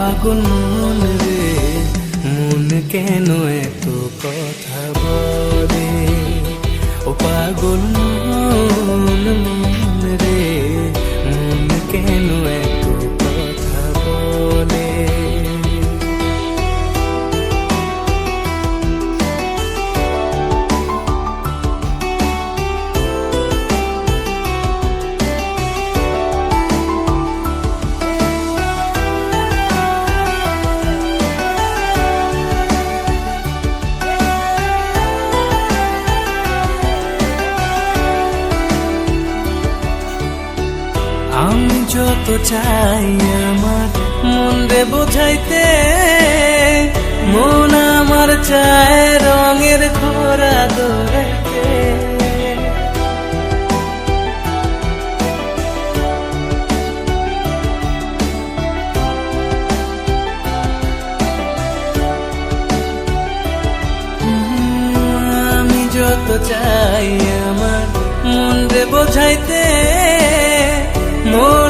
পাগল মন রে মন কেন এত কথা বলে? ও পাগল যত চাই আমার মন রে বোঝাইতে, মন আমার চায় রঙের ঘোরা দৌড়াইতে আমি যত চাই আমার মন রে বোঝাইতে, মন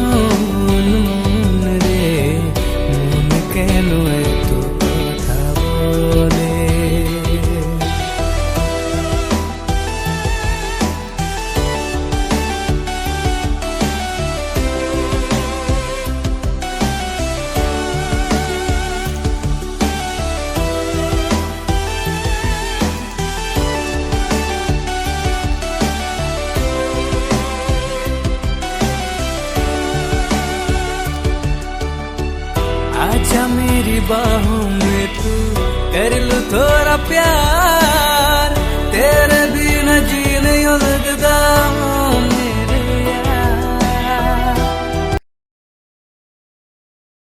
मेरी बाहों में तू। कर लो थोड़ा प्यार।